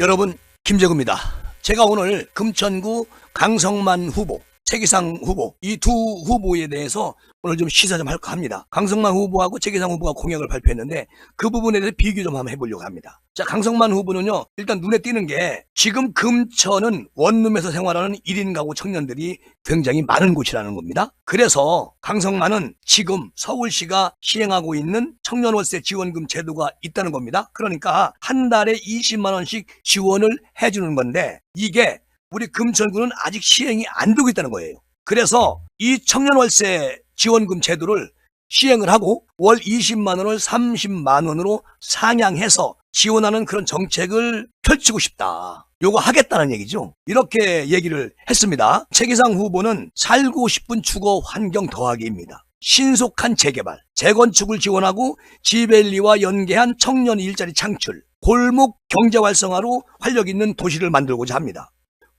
여러분 김재구입니다. 제가 오늘 금천구 강성만 후보, 최기상 후보 이 두 후보에 대해서 오늘 좀 시사 좀 할까 합니다. 강성만 후보하고 최기상 후보가 공약을 발표했는데 그 부분에 대해서 비교 좀 한번 해보려고 합니다. 자, 강성만 후보는요, 일단 눈에 띄는 게 지금 금천은 원룸에서 생활하는 1인 가구 청년들이 굉장히 많은 곳이라는 겁니다. 그래서 강성만은 지금 서울시가 시행하고 있는 청년월세 지원금 제도가 있다는 겁니다. 그러니까 한 달에 20만 원씩 지원을 해주는 건데 이게 우리 금천구는 아직 시행이 안 되고 있다는 거예요. 그래서 이 청년월세 지원금 제도를 시행을 하고 월 20만 원을 30만 원으로 상향해서 지원하는 그런 정책을 펼치고 싶다. 요거 하겠다는 얘기죠. 이렇게 얘기를 했습니다. 최기상 후보는 살고 싶은 주거 환경 더하기입니다. 신속한 재개발, 재건축을 지원하고 지벨리와 연계한 청년 일자리 창출, 골목 경제 활성화로 활력 있는 도시를 만들고자 합니다.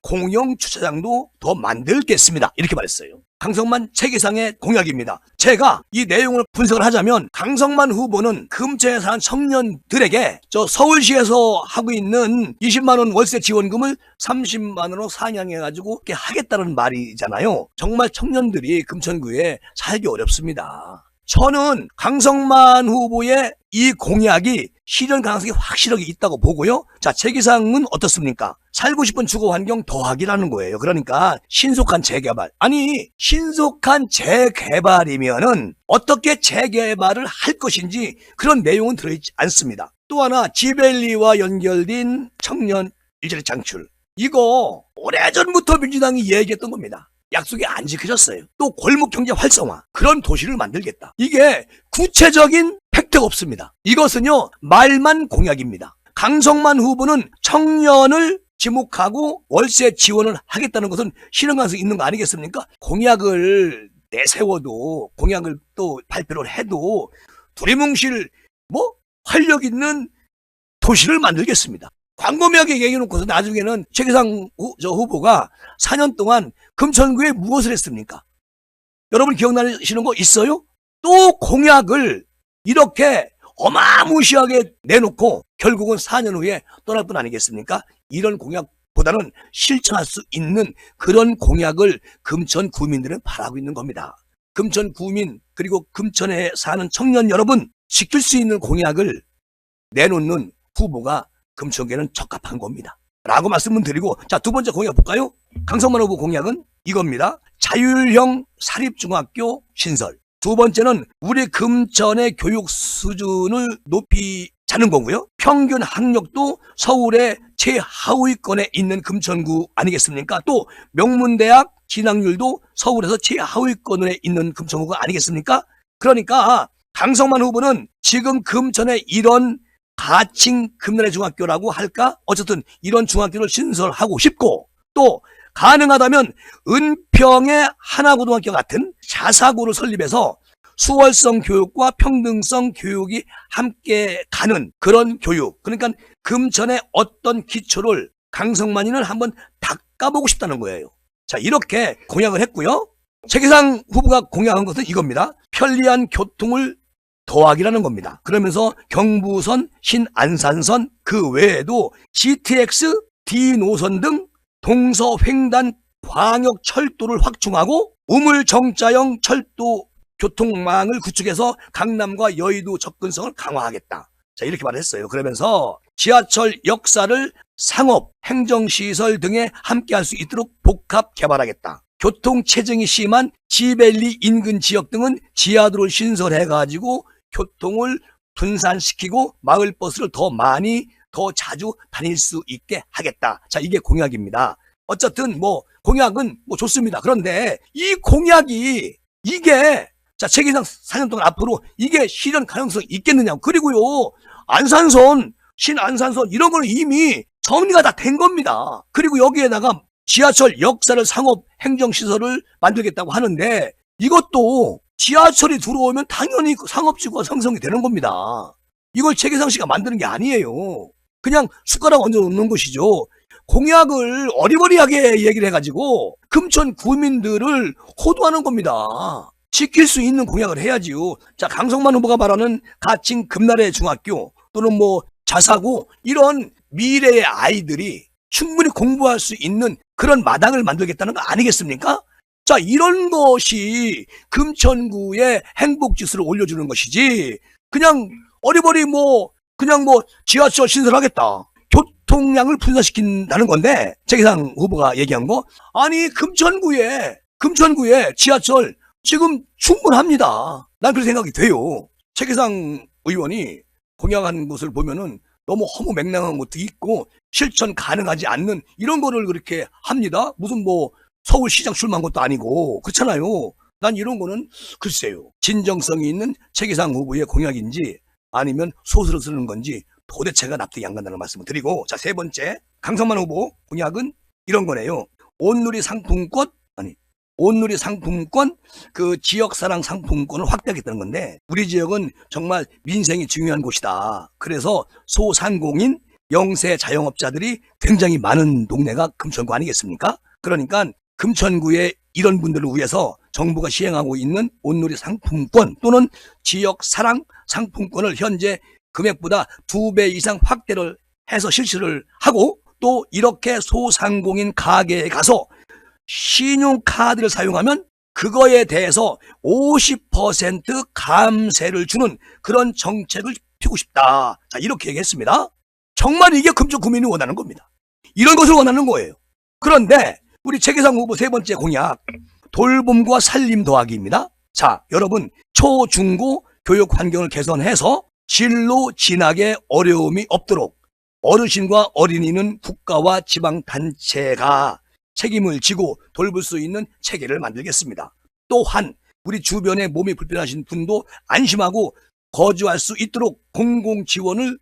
공영 주차장도 더 만들겠습니다. 이렇게 말했어요. 강성만 체계상의 공약입니다. 제가 이 내용을 분석을 하자면 강성만 후보는 금천에 사는 청년들에게 저 서울시에서 하고 있는 20만 원 월세 지원금을 30만 원으로 상향해 가지고 이렇게 하겠다는 말이잖아요. 정말 청년들이 금천구에 살기 어렵습니다. 저는 강성만 후보의 이 공약이 실현 가능성이 확실하게 있다고 보고요. 자, 체기상은 어떻습니까? 살고 싶은 주거 환경 더하기라는 거예요. 그러니까 신속한 재개발. 아니, 신속한 재개발이면은 어떻게 재개발을 할 것인지 그런 내용은 들어있지 않습니다. 또 하나, 지벨리와 연결된 청년 일자리 창출. 이거 오래전부터 민주당이 얘기했던 겁니다. 약속이 안 지켜졌어요. 또 골목 경제 활성화 그런 도시를 만들겠다. 이게 구체적인 팩트가 없습니다. 이것은요 말만 공약입니다. 강성만 후보는 청년을 지목하고 월세 지원을 하겠다는 것은 실현 가능성이 있는 거 아니겠습니까? 공약을 내세워도 공약을 또 발표를 해도 두리뭉실 뭐 활력 있는 도시를 만들겠습니다. 광범위하게 얘기해놓고서 나중에는 최기상 후, 저 후보가 4년 동안 금천구에 무엇을 했습니까? 여러분 기억나시는 거 있어요? 또 공약을 이렇게 어마무시하게 내놓고 결국은 4년 후에 떠날 뿐 아니겠습니까? 이런 공약보다는 실천할 수 있는 그런 공약을 금천 구민들은 바라고 있는 겁니다. 금천 구민 그리고 금천에 사는 청년 여러분 지킬 수 있는 공약을 내놓는 후보가 금천계는 적합한 겁니다. 라고 말씀을 드리고 자 두 번째 공약 볼까요? 강성만 후보 공약은 이겁니다. 자율형 사립중학교 신설. 두 번째는 우리 금천의 교육 수준을 높이 자는 거고요. 평균 학력도 서울의 최하위권에 있는 금천구 아니겠습니까? 또 명문대학 진학률도 서울에서 최하위권에 있는 금천구가 아니겠습니까? 그러니까 강성만 후보는 지금 금천에 이런 가칭 금나래 중학교라고 할까? 어쨌든 이런 중학교를 신설하고 싶고 또 가능하다면 은평의 하나고등학교 같은 자사고를 설립해서 수월성 교육과 평등성 교육이 함께 가는 그런 교육. 그러니까 금천의 어떤 기초를 강성만이는 한번 닦아보고 싶다는 거예요. 자, 이렇게 공약을 했고요. 최기상 후보가 공약한 것은 이겁니다. 편리한 교통을 더하기라는 겁니다. 그러면서 경부선, 신안산선, 그 외에도 GTX, D 노선 등 동서 횡단 광역 철도를 확충하고 우물 정자형 철도 교통망을 구축해서 강남과 여의도 접근성을 강화하겠다. 자, 이렇게 말했어요. 그러면서 지하철 역사를 상업, 행정시설 등에 함께 할 수 있도록 복합 개발하겠다. 교통 체증이 심한 지벨리 인근 지역 등은 지하도를 신설해가지고 교통을 분산시키고 마을 버스를 더 많이 더 자주 다닐 수 있게 하겠다. 자, 이게 공약입니다. 어쨌든 뭐 공약은 뭐 좋습니다. 그런데 이 공약이 이게 자, 최기상 4년 동안 앞으로 이게 실현 가능성이 있겠느냐. 그리고요, 안산선, 신안산선 이런 거는 이미 정리가 다 된 겁니다. 그리고 여기에다가 지하철 역사를 상업 행정시설을 만들겠다고 하는데 이것도 지하철이 들어오면 당연히 그 상업지구가 형성이 되는 겁니다. 이걸 최계상 씨가 만드는 게 아니에요. 그냥 숟가락 얹어 놓는 것이죠. 공약을 어리버리하게 얘기를 해가지고 금천 구민들을 호도하는 겁니다. 지킬 수 있는 공약을 해야지요. 자, 강성만 후보가 말하는 가칭 금나래 중학교 또는 뭐 자사고 이런 미래의 아이들이 충분히 공부할 수 있는 그런 마당을 만들겠다는 거 아니겠습니까? 자, 이런 것이 금천구의 행복 지수를 올려주는 것이지, 그냥 어리버리 뭐, 그냥 뭐 지하철 신설하겠다. 교통량을 분산시킨다는 건데, 최기상 후보가 얘기한 거. 아니, 금천구에, 금천구에 지하철 지금 충분합니다. 난 그렇게 생각이 돼요. 최기상 의원이 공약한 것을 보면은 너무 허무 맹랑한 것도 있고 실천 가능하지 않는 이런 거를 그렇게 합니다. 무슨 뭐 서울시장 출마한 것도 아니고 그렇잖아요. 난 이런 거는 글쎄요. 진정성이 있는 최기상 후보의 공약인지 아니면 소스로 쓰는 건지 도대체가 납득이 안 간다는 말씀을 드리고 자 세 번째 강성만 후보 공약은 이런 거네요. 온누리 상품권 온누리 상품권 그 지역사랑 상품권을 확대하겠다는 건데 우리 지역은 정말 민생이 중요한 곳이다. 그래서 소상공인 영세 자영업자들이 굉장히 많은 동네가 금천구 아니겠습니까? 그러니까 금천구의 이런 분들을 위해서 정부가 시행하고 있는 온누리 상품권 또는 지역 사랑 상품권을 현재 금액보다 두 배 이상 확대를 해서 실시를 하고 또 이렇게 소상공인 가게에 가서 신용카드를 사용하면 그거에 대해서 50% 감세를 주는 그런 정책을 피고 싶다. 자, 이렇게 얘기했습니다. 정말 이게 금쪽 구민이 원하는 겁니다. 이런 것을 원하는 거예요. 그런데 우리 최계상 후보 세 번째 공약 돌봄과 살림 더하기입니다. 자, 여러분 초, 중고 교육 환경을 개선해서 진로 진학에 어려움이 없도록 어르신과 어린이는 국가와 지방 단체가 책임을 지고 돌볼 수 있는 체계를 만들겠습니다. 또한 우리 주변에 몸이 불편하신 분도 안심하고 거주할 수 있도록 공공 지원을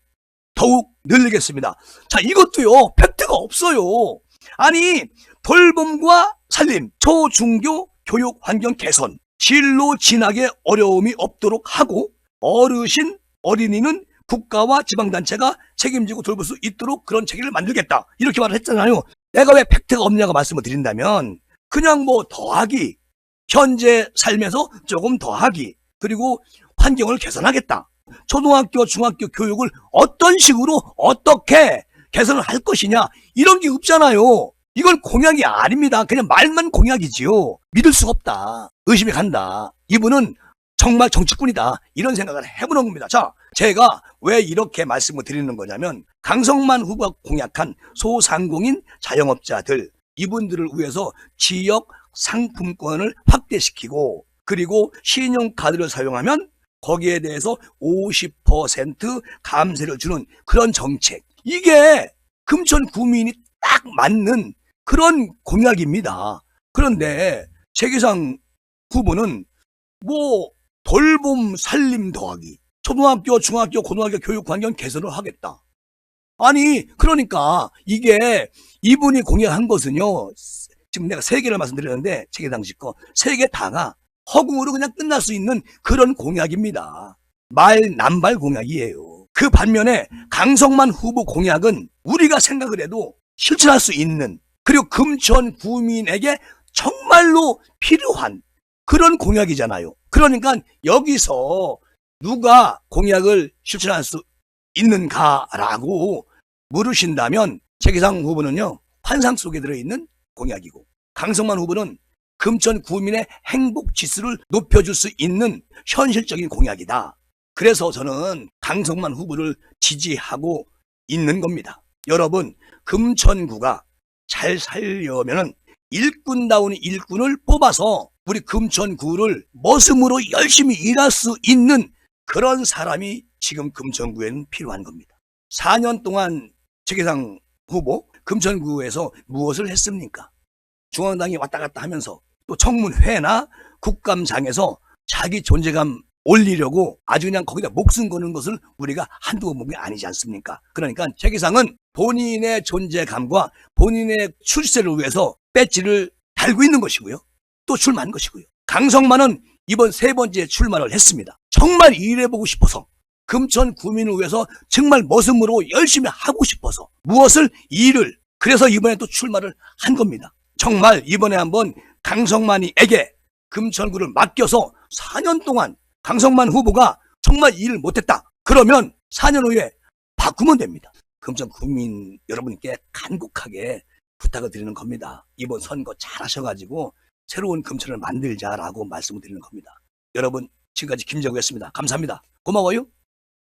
더욱 늘리겠습니다. 자, 이것도요, 팩트가 없어요. 아니, 돌봄과 살림, 초, 중교 교육 환경 개선, 진로 진학에 어려움이 없도록 하고, 어르신, 어린이는 국가와 지방단체가 책임지고 돌볼 수 있도록 그런 체계를 만들겠다. 이렇게 말을 했잖아요. 내가 왜 팩트가 없냐고 말씀을 드린다면, 그냥 뭐 더하기, 현재 삶에서 조금 더하기, 그리고 환경을 개선하겠다. 초등학교, 중학교 교육을 어떤 식으로 어떻게 개선을 할 것이냐 이런 게 없잖아요. 이건 공약이 아닙니다. 그냥 말만 공약이지요. 믿을 수가 없다. 의심이 간다. 이분은 정말 정치꾼이다. 이런 생각을 해보는 겁니다. 자, 제가 왜 이렇게 말씀을 드리는 거냐면 강성만 후보가 공약한 소상공인 자영업자들 이분들을 위해서 지역 상품권을 확대시키고 그리고 신용카드를 사용하면 거기에 대해서 50% 감세를 주는 그런 정책. 이게 금천 구민이 딱 맞는 그런 공약입니다. 그런데 최기상 후보는 뭐 돌봄 살림 더하기, 초등학교, 중학교, 고등학교 교육 환경 개선을 하겠다. 아니, 그러니까 이게 이분이 공약한 것은요, 지금 내가 세 개를 말씀드렸는데, 책의 당시 거, 세 개 다가 허구로 그냥 끝날 수 있는 그런 공약입니다. 말, 남발 공약이에요. 그 반면에 강성만 후보 공약은 우리가 생각을 해도 실천할 수 있는, 그리고 금천 구민에게 정말로 필요한 그런 공약이잖아요. 그러니까 여기서 누가 공약을 실천할 수 있는가라고 물으신다면 최기상 후보는요 환상 속에 들어있는 공약이고 강성만 후보는 금천 구민의 행복 지수를 높여줄 수 있는 현실적인 공약이다. 그래서 저는 강성만 후보를 지지하고 있는 겁니다. 여러분 금천구가 잘 살려면은 일꾼다운 일꾼을 뽑아서 우리 금천구를 머슴으로 열심히 일할 수 있는 그런 사람이 지금 금천구에는 필요한 겁니다. 4년 동안 최계상 후보 금천구에서 무엇을 했습니까? 중앙당이 왔다 갔다 하면서 또 청문회나 국감장에서 자기 존재감 올리려고 아주 그냥 거기다 목숨 거는 것을 우리가 한두 번 본 게 아니지 않습니까? 그러니까 최기상은 본인의 존재감과 본인의 출세를 위해서 배지를 달고 있는 것이고요. 또 출마한 것이고요. 강성만은 이번 세 번째 출마를 했습니다. 정말 일해보고 싶어서 금천 구민을 위해서 정말 머슴으로 열심히 하고 싶어서 무엇을 일을 그래서 이번에 또 출마를 한 겁니다. 정말 이번에 한번 강성만이에게 금천구를 맡겨서 4년 동안 강성만 후보가 정말 일을 못했다. 그러면 4년 후에 바꾸면 됩니다. 금천 구민 여러분께 간곡하게 부탁을 드리는 겁니다. 이번 선거 잘 하셔가지고 새로운 금천을 만들자라고 말씀을 드리는 겁니다. 여러분 지금까지 김정우였습니다. 감사합니다. 고마워요.